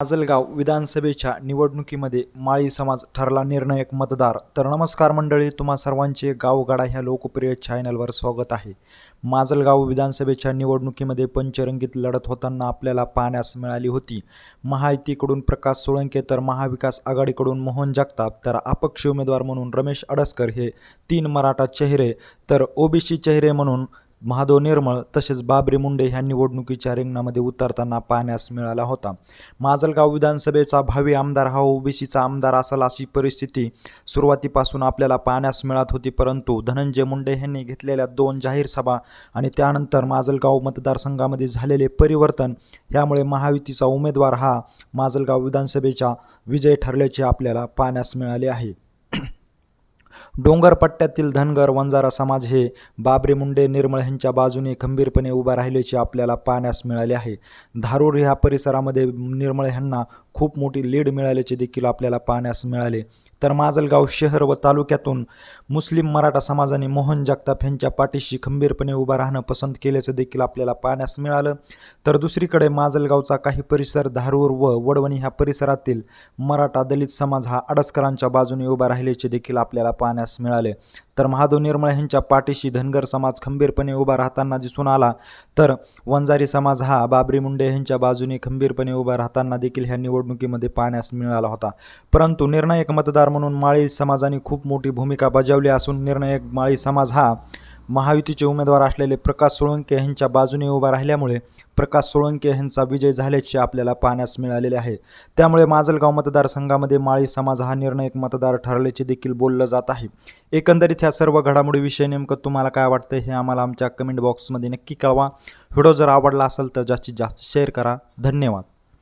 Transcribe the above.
माजलगाव विधानसभेच्या निवडणुकीमध्ये माळी समाज ठरला निर्णायक मतदार. तर नमस्कार मंडळी तुम्हा सर्वांचे गावगाडा ह्या लोकप्रिय चॅनलवर स्वागत आहे. माजलगाव विधानसभेच्या निवडणुकीमध्ये पंचरंगीत लढत होताना आपल्याला पाहण्यास मिळाली होती. महायुतीकडून प्रकाश सोळंके तर महाविकास आघाडीकडून मोहन जगताप तर अपक्ष उमेदवार म्हणून रमेश अडसकर हे तीन मराठा चेहरे तर ओबीसी चेहरे म्हणून महादेव निर्मळ तसेच बाबरी मुंडे ह्या निवडणुकीच्या रिंगणामध्ये उतरताना पाहण्यास मिळाला होता. माजलगाव विधानसभेचा भावी आमदार हा ओबीसीचा आमदार असाल अशी परिस्थिती सुरुवातीपासून आपल्याला पाहण्यास मिळत होती परंतु धनंजय मुंडे यांनी घेतलेल्या दोन जाहीर सभा आणि त्यानंतर माजलगाव मतदारसंघामध्ये झालेले परिवर्तन यामुळे महायुतीचा उमेदवार हा माजलगाव विधानसभेचा विजय ठरल्याचे आपल्याला पाहण्यास मिळाले आहे. डोंगर पट्ट्यातील धनगर वंजारा समाज हे बाबरी मुंडे निर्मळ ह्यांच्या बाजूने खंबीरपणे उभा राहिल्याचे आपल्याला पाहण्यास मिळाले आहे. धारूर ह्या परिसरामध्ये निर्मळ ह्यांना खूप मोठी लीड मिळाल्याचे देखील आपल्याला पाहण्यास मिळाले. तर माजलगाव शहर व तालुक्यातून मुस्लिम मराठा समाजाने मोहन जगताप यांच्या पाठीशी खंबीरपणे उभा राहणं पसंत केल्याचं देखील आपल्याला पाहण्यास मिळालं. तर दुसरीकडे माजलगावचा काही परिसर धारूर व वडवणी ह्या परिसरातील मराठा दलित समाज हा अडसकरांच्या बाजूने उभा राहिल्याचे देखील आपल्याला पाहण्यास मिळाले. तर महादेव निर्मळ यांच्या पाठीशी धनगर समाज खंबीरपणे उभा राहताना दिसून आला. तर वंजारी समाज हा बाबरी मुंडे यांच्या बाजूने खंबीरपणे उभा राहताना देखील ह्या निवडणुकीमध्ये पाहण्यास मिळाला होता. परंतु निर्णायक मतदार म्हणून माळी समाजाने खूप मोठी भूमिका बजावली असून निर्णायक माळी समाज हा महायुतीचे उमेदवार असलेले प्रकाश सोळंके यांच्या बाजूने उभा राहिल्यामुळे प्रकाश सोळंके यांचा विजय झाल्याचे आपल्याला पाहण्यास मिळालेले आहे. त्यामुळे माजलगाव मतदारसंघामध्ये माळी समाज हा निर्णायक मतदार ठरल्याचे देखील बोललं जात आहे. एकंदरीत ह्या सर्व घडामोडीविषयी नेमकं तुम्हाला काय वाटतं हे आम्हाला आमच्या कमेंट बॉक्समध्ये नक्की कळवा. व्हिडिओ जर आवडला असेल तर जास्तीत जास्त शेअर करा. धन्यवाद.